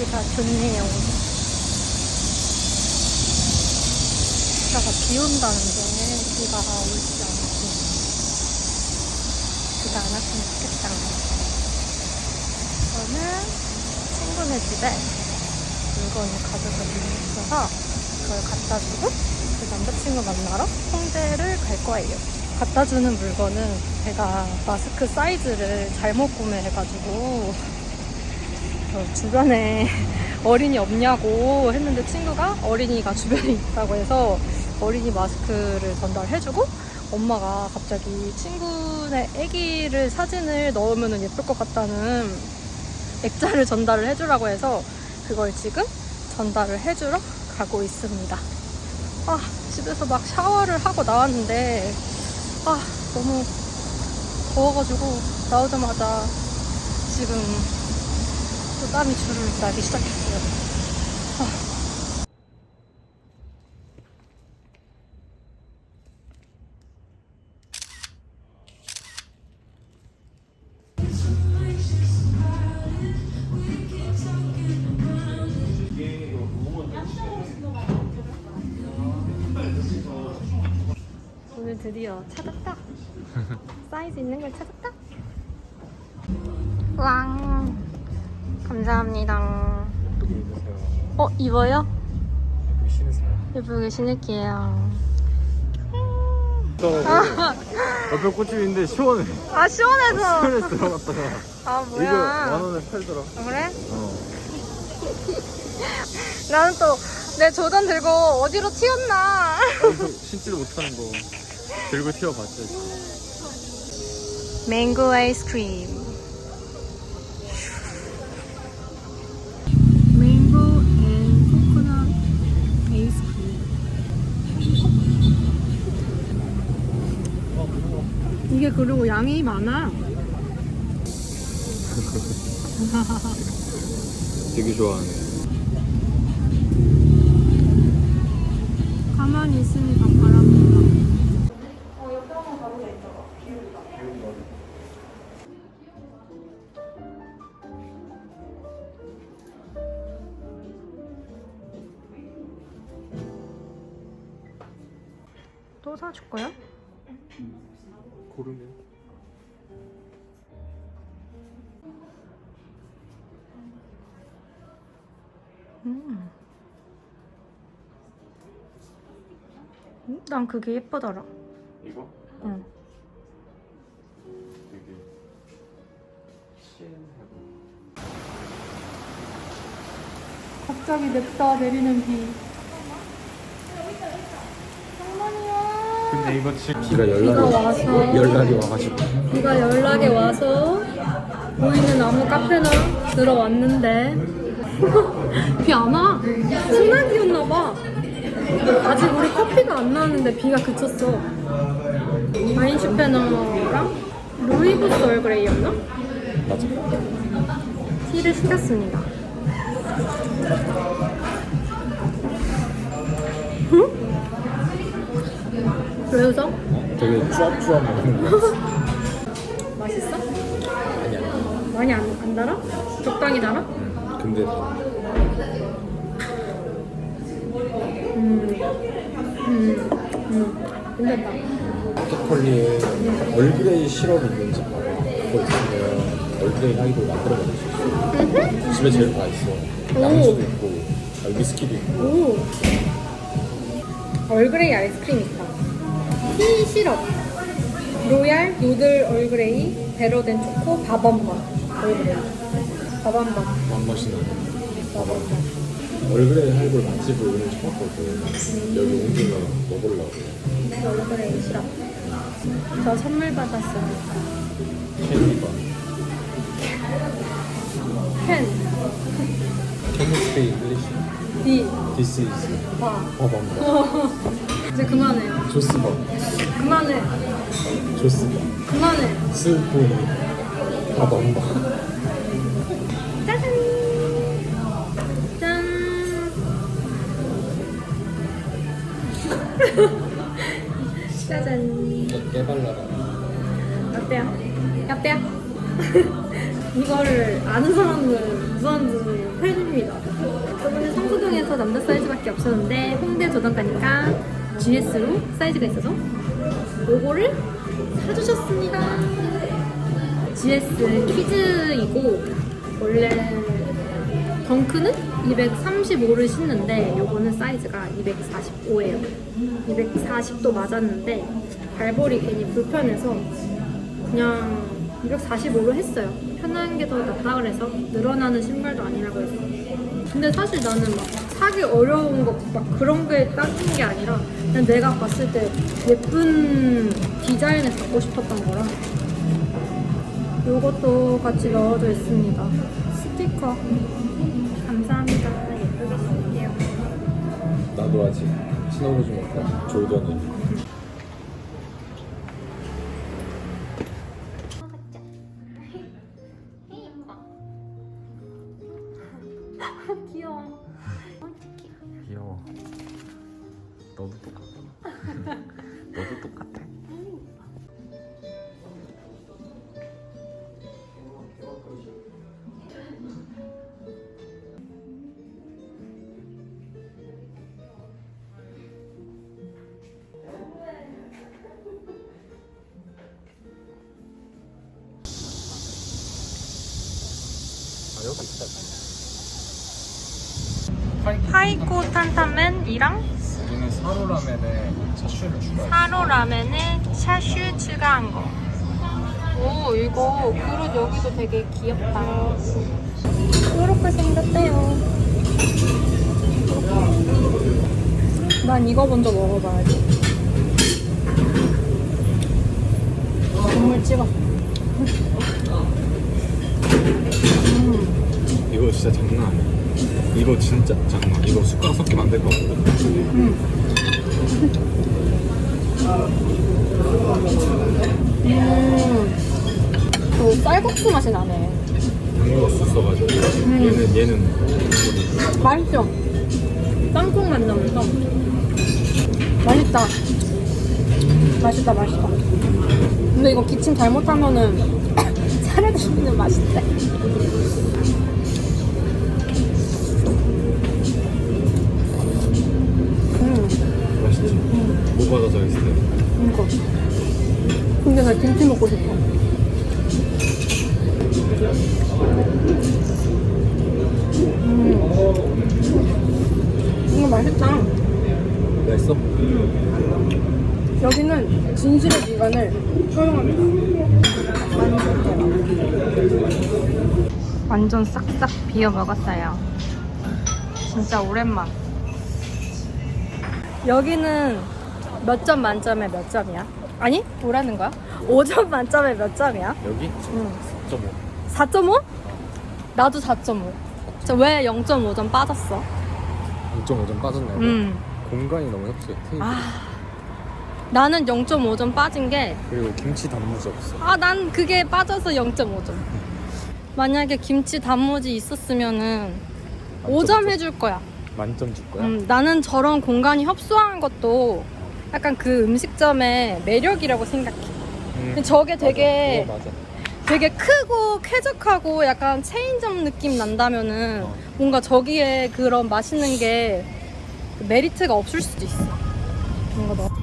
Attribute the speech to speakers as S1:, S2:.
S1: 날씨가 좋네요. 이따가 비 온다는데 비가 올지 않을지 비가 안 왔으면 좋겠다. 저는 친구네 집에 물건을 가져가기로 있어서 그걸 갖다 주고 그 남자친구 만나러 홍대를 갈 거예요. 갖다 주는 물건은 제가 마스크 사이즈를 잘못 구매해가지고 어, 주변에 어린이 없냐고 했는데 친구가 어린이가 주변에 있다고 해서 어린이 마스크를 전달해주고 엄마가 갑자기 친구네 아기를 사진을 넣으면 예쁠 것 같다는 액자를 전달을 해주라고 해서 그걸 지금 전달을 해주러 가고 있습니다. 아, 집에서 막 샤워를 하고 나왔는데, 아, 너무 더워가지고 나오자마자 지금 또 땀이 줄을 나기 시작했어요. 아. 오늘 드디어 찾았다. 사이즈 있는 걸 찾았다. 왕. 감사합니다.
S2: 예쁘게 입으세요.
S1: 어, 입어요?
S2: 예쁘게 신으세요.
S1: 예쁘게 신을게요.
S2: 옆에 꽃집인데 시원해.
S1: 아, 시원해서.
S2: 시원해서 들어갔다가
S1: 아,
S2: 이거 만
S1: 뭐야.
S2: 원에 팔더라.
S1: 아, 그래?
S2: 어.
S1: 나는 또 내 조던 들고 어디로 튀었나.
S2: 이거 신지도 못하는 거 들고 튀어봤자.
S1: 맹고 아이스크림. 그리고 양이 많아.
S2: 되게 좋아하네.
S1: 가만히 있으니까 바랍니다. 또 사줄 거야?
S2: 고르면.
S1: 음. 음, 난 그게 예쁘더라.
S2: 이거?
S1: 응.
S2: 되게 시원하고.
S1: 갑자기 냅다 내리는 비.
S2: 근데 이거 지금 비가
S1: 비가
S2: 연락이
S1: 와서
S2: 연락이 와가지고.
S1: 비가 연락에 와서 보이는 아무 카페나 들어왔는데 비 안 와. 소나기였나 봐. 아직 우리 커피가 안 나왔는데 비가 그쳤어. 아인슈페너랑 루이보스 얼그레이였나?
S2: 맞아.
S1: 티를 시켰습니다. 왜 웃어?
S2: 되게 쭈압쭈압 먹는 거.
S1: 맛있어?
S2: 아니야.
S1: 많이 안, 안 달아? 적당히 달아?
S2: 응. 근데
S1: 음, 음, 음, 괜찮다.
S2: 마켓컬리에 얼그레이 시럽이 있는지 봐봐. 그거 있으면 얼그레이 하이볼 만들어 먹을 수 있어. 집에 제일 다 있어. 양주도 있고, 아, 위스키도 있고.
S1: 오, 얼그레이 아이스크림 있다. 티 시럽, 로얄 누들 얼그레이, 배로된 초코, 바밤밤 얼그레이.
S2: 한 번씩 봐봐. 얼그레이 하이볼 맛집을 오늘 처음 봤거든. 여기 온 김에 먹으려고.
S1: 얼그레이 시럽. 저 선물 받았습니다.
S2: 캔디바.
S1: 펜,
S2: Can you speak English?
S1: 디,
S2: This is
S1: 바.
S2: 바밤바.
S1: 이제 그만해.
S2: 조스바.
S1: 그만해.
S2: 조스바.
S1: 그만해.
S2: 스폰. 바밤바.
S1: 짜잔. 짠. 짜잔.
S2: 깨발라라.
S1: 어때요? 어때요? 이거를 아는 사람은 무한주 팬입니다. 남자 사이즈밖에 없었는데 홍대 조던 가니까 GS로 사이즈가 있어서 요거를 사주셨습니다. GS 키즈이고 원래 덩크는 235를 신는데 요거는 사이즈가 245예요. 240도 맞았는데 발볼이 괜히 불편해서 그냥 245로 했어요. 편한 게 더 낫다 그래서 늘어나는 신발도 아니라고 해서. 근데 사실 나는 막 사기 어려운 거막 그런 게 따진 게 아니라 그냥 내가 봤을 때 예쁜 디자인을 갖고 싶었던 거라. 요것도 같이 넣어져 있습니다. 스티커. 감사합니다. 예쁘게 쓸게요.
S2: 나도 아직 신어보지 못한 조던이
S1: 파이코 탄타맨이랑
S2: 우리는 사로라면에 차슈를 추가해
S1: 사로 라멘에 샤슈 추가한 거. 오, 이거 그릇 여기도 되게 귀엽다. 이렇게 생겼대요. 난 이거 먼저 먹어봐야지. 국물 찍어.
S2: 이거 진짜 장난 아니야. 이거 진짜 장난 이거 숟가락 섞이면 안 될것
S1: 음, 그 쌀국수 맛이 나네.
S2: 당근을 써가지고. 얘는 얘는.
S1: 맛있죠? 땅콩 맛 나면서. 맛있다. 맛있다 맛있다. 근데 이거 기침 잘못하면은 살에 드시는 맛인데 음.
S2: 맛있지? 때?
S1: 이거. 근데 나 김치 먹고 싶어. 음. 이거 맛있다.
S2: 맛있어?
S1: 여기는 진실의 미간을 허용합니다. 완전 싹싹 비어 먹었어요. 진짜 오랜만. 여기는 몇 점 만점에 몇 점이야? 아니? 뭐라는 거야? 5점 만점에 몇 점이야?
S2: 여기?
S1: 응.
S2: 4.5
S1: 4.5? 나도 4.5. 저왜 0.5점 빠졌어?
S2: 2.5점 빠졌네
S1: 음.
S2: 공간이 너무 협소해 테이블
S1: 아. 나는 0.5점 빠진 게
S2: 그리고 김치 단무지 없어
S1: 아, 난 그게 빠져서 0.5점. 만약에 김치 단무지 있었으면은 5점 해줄 거야.
S2: 만점 줄 거야?
S1: 음, 나는 저런 공간이 협소한 것도 약간 그 음식점의 매력이라고 생각해.
S2: 음.
S1: 저게
S2: 맞아.
S1: 되게
S2: 그거 맞아
S1: 되게 크고 쾌적하고 약간 체인점 느낌 난다면은
S2: 어.
S1: 뭔가 저기에 그런 맛있는 게그 메리트가 없을 수도 있어. 뭔가 너.